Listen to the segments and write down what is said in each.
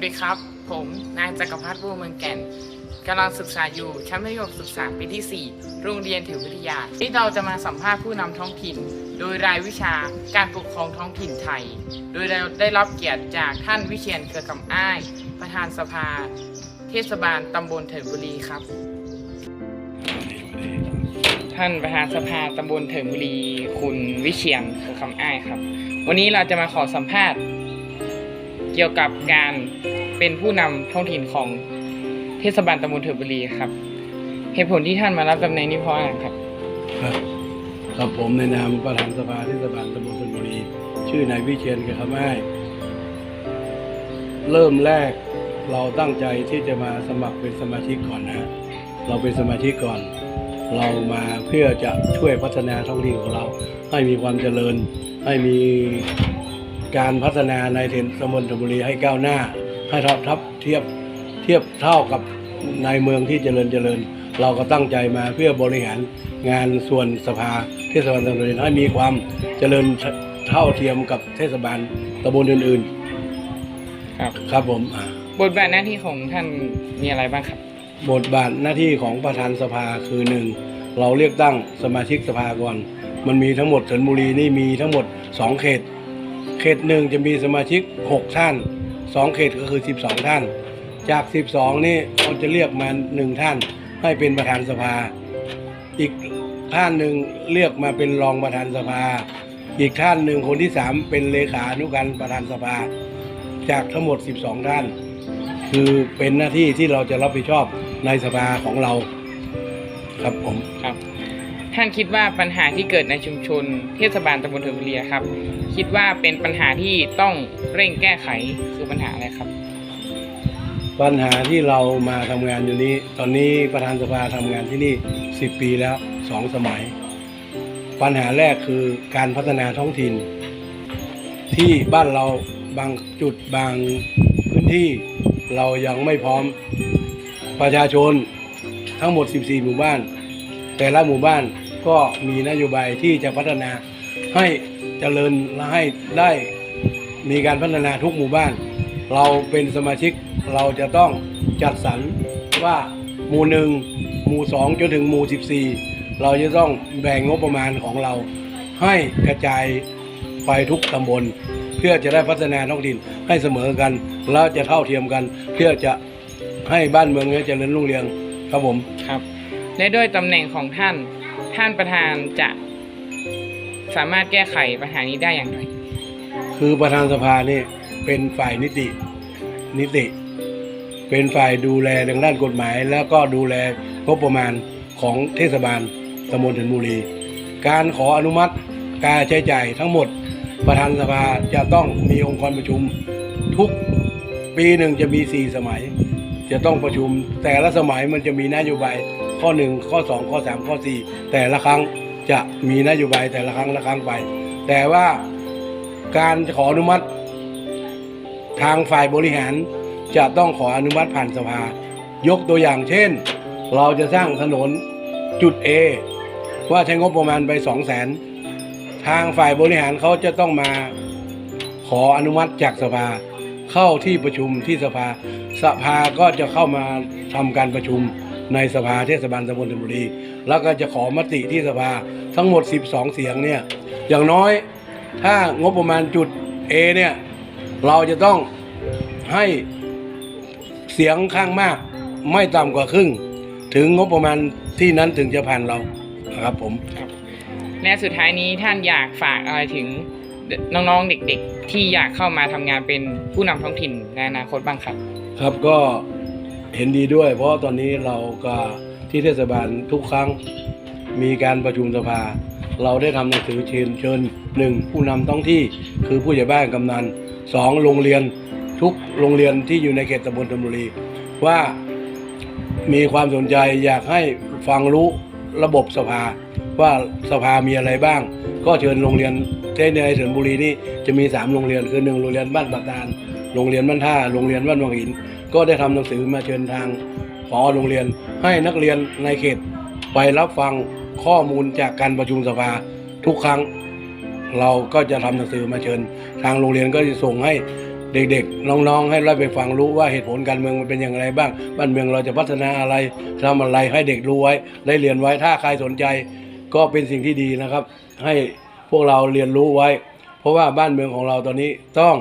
วัสดีครับ ผมนายจักรพัฒน์บัวเมืองแก่นกำลังศึกษาอยู่ชั้นมัธยมศึกษาปีที่ 4 โรงเรียนถือวิทยา ที่เราจะมาสัมภาษณ์ผู้นำท้องถิ่น โดยรายวิชาการปกครองท้องถิ่นไทย โดยเราได้รับเกียรติจากท่านวิเชียนเครือกำอ้าย ประธานสภา เทศบาลตำบลเถิงบุรีครับ ท่านประธานสภาตำบลเถิงบุรี คุณวิเชียนเครือคำอ้ายครับ วันนี้เราจะมาขอสัมภาษณ์ กี่ยวกับการเป็นผู้นำท้องถิ่นของเทศบาลตำบลเถิงบุรีครับ เหตุผลที่ท่านมารับตำแหน่งนี้เพราะอะไรครับ ครับครับผมในนามประธานสภาเทศบาลตำบลชลบุรี ชื่อนายวิเชียนกระคำไม้เริ่มแรกเราตั้งใจที่จะมาสมัครเป็นสมาชิกก่อนนะ เราเป็นสมาชิกก่อน เรามาเพื่อจะช่วยพัฒนาท้องถิ่นของเรา ให้มีความเจริญ ให้มี การพัฒนาในเทนตำบลชลบุรีให้ก้าวหน้า ให้ทับทับเทียบเทียบเท่ากับในเมืองที่เจริญเจริญ เราก็ตั้งใจมาเพื่อบริหารงานส่วนสภาเทศบาลตำบลให้มีความเจริญเท่าเทียมกับเทศบาลตำบลอื่นครับๆครับผมอ่าบทบาทหน้าที่ของท่านมีอะไรบ้างครับ บทบาทหน้าที่ของประธานสภาคือหนึ่งเราเรียกตั้งสมาชิกสภาก่อน มันมีทั้งหมดชนบุรีนี่มีทั้งหมด 2 เขต เขตหนึ่งจะมีสมาชิก 6 ท่าน 2 เขตก็คือ 12 ท่าน จาก 12 นี่เราจะเรียกมาหนึ่งท่านให้เป็นประธานสภา อีกท่านหนึ่งเรียกมาเป็นรองประธานสภา อีกท่านหนึ่งคนที่ 3 เป็นเลขานุการประธานสภา จากทั้งหมด 12 ท่าน คือเป็นหน้าที่ที่เราจะรับผิดชอบในสภาของเราครับผมครับ ท่านคิดว่าปัญหาที่เกิดในชุมชน เทศบาลตำบลเถิงบุรีครับ คิดว่าเป็นปัญหาที่ต้องเร่งแก้ไขคือปัญหาอะไรครับ ปัญหาที่เรามาทำงานอยู่นี้ ตอนนี้ประธานสภาทำงานที่นี่ 10 ปีแล้วสองสมัย ปัญหาแรกคือการพัฒนาท้องถิ่น ที่บ้านเราบางจุดบางพื้นที่เรายังไม่พร้อมประชาชนทั้งหมด 14 หมู่บ้าน แต่ละหมู่บ้าน ก็มีนโยบายที่จะพัฒนาให้เจริญและให้ได้มีการพัฒนาทุกหมู่บ้าน เราเป็นสมาชิกเราจะต้องจัดสรรว่าหมู่หนึ่งหมู่สองจนถึงหมู่สิบสี่เราจะต้องแบ่งงบประมาณของเรา ให้กระจายไปทุกตำบล เพื่อจะได้พัฒนาท้องถิ่นให้เสมอกัน แล้วจะเท่าเทียมกัน เพื่อจะให้บ้านเมืองนี้เจริญรุ่งเรืองครับผมครับและด้วยตำแหน่งของท่าน ท่านประธานจะสามารถแก้ไขปัญหานี้ได้อย่างไร คือประธานสภานี่เป็นฝ่ายนิติ นิติ เป็นฝ่ายดูแลทางด้านกฎหมาย แล้วก็ดูแลงบประมาณของเทศบาลตำบลถันบุรี การขออนุมัติการใช้จ่ายทั้งหมด ประธานสภาจะต้องมีองค์กรประชุมทุกปีหนึ่งจะมีสี่สมัย จะต้องประชุมแต่ละสมัยมันจะมีนโยบาย ข้อหนึ่งข้อสองข้อสามข้อสี่แต่ละครั้งจะมีนโยบายแต่ละครั้งละครั้งไป แต่ว่าการขออนุมัติ ทางฝ่ายบริหารจะต้องขออนุมัติผ่านสภา ยกตัวอย่างเช่น เราจะสร้างถนนจุด A ว่าใช้งบประมาณไป 2 0 0แสนทางฝ่ายบริหารเขาจะต้องมาขออนุมัติจากสภา เข้าที่ประชุมที่สภา สภาก็จะเข้ามาทำการประชุม ในสภาเทศบาลตำบลธนบุรี แล้วก็จะขอมติที่สภาทั้งหมด 12 เสียงเนี่ยอย่างน้อยถ้างบประมาณจุด A เนี่ยเราจะต้องให้เสียงข้างมากไม่ต่ำกว่าครึ่ง ถึงงบประมาณที่นั้นถึงจะผ่านเรานะครับผมและสุดท้ายนี้ท่านอยากฝากอะไรถึงน้องๆเด็กๆ ที่อยากเข้ามาทำงานเป็นผู้นำท้องถิ่นในอนาคตบ้างครับ ครับก็ เห็นดีด้วย เพราะตอนนี้เราก็ที่เทศบาลทุกครั้งมีการประชุมสภา เราได้ทำหนังสือเชิญเชิญหนึ่งผู้นำท้องที่คือผู้ใหญ่บ้านกำนันสองโรงเรียนทุกโรงเรียนที่อยู่ในเขตตำบลธนบุรีว่ามีความสนใจอยากให้ฟังรู้ระบบสภา ว่าสภามีอะไรบ้าง ก็เชิญโรงเรียนเที่ในเถินบุรีนี่จะมี 3 โรงเรียนคือหนึ่งโรงเรียนบ้านปากตาลโรงเรียนบ้านท่าโรงเรียนบ้านวังหิน ก็ได้ทำหนังสือมาเชิญทางผอโรงเรียน ให้นักเรียนในเขต ไปรับฟังข้อมูลจากการประชุมสภาทุกครั้ง เราก็จะทำหนังสือมาเชิญ ทางโรงเรียนก็จะส่งให้เด็กๆ น้องๆ ให้ได้ไปฟังรู้ว่าเหตุผลการเมืองมันเป็นอย่างไรบ้าง บ้านเมืองเราจะพัฒนาอะไรทำอะไรให้เด็กรู้ไว้ ได้เรียนไว้ ถ้าใครสนใจ ก็เป็นสิ่งที่ดีนะครับ ให้พวกเราเรียนรู้ไว้ เพราะว่าบ้านเมืองของเราตอนนี้ต้อง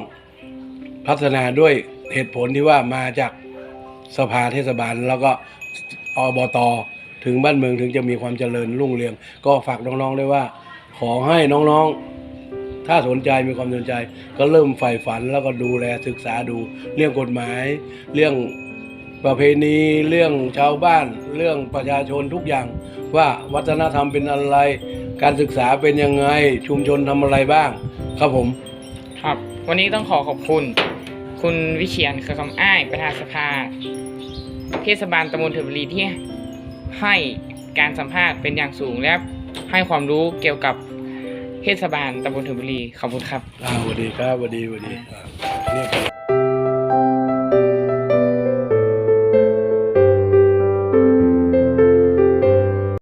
พัฒนาด้วย เหตุผลที่ว่ามาจากสภาเทศบาลแล้วก็อบตถึงบ้านเมืองถึงจะมีความเจริญรุ่งเรือง ก็ฝากน้องๆด้วยว่า ขอให้น้องๆ ถ้าสนใจมีความสนใจ ก็เริ่มใฝ่ฝันแล้วก็ดูแลศึกษาดูเรื่องกฎหมาย เรื่องประเพณีเรื่องชาวบ้าน เรื่องประชาชนทุกอย่าง ว่าวัฒนธรรมเป็นอะไร การศึกษาเป็นยังไงชุมชนทำอะไรบ้าง ครับผม ครับ วันนี้ต้องขอขอบคุณ คุณวิเชียนคือคำอ้ายประธานสภา เทศบาลตำบลเทบุรีที่ให้การสัมภาษณ์เป็นอย่างสูงและให้ความรู้เกี่ยวกับเทศบาลตำบลเทบุรีขอบคุณครับสวัสดีครับสวัสดีสวัสดีเนี่ย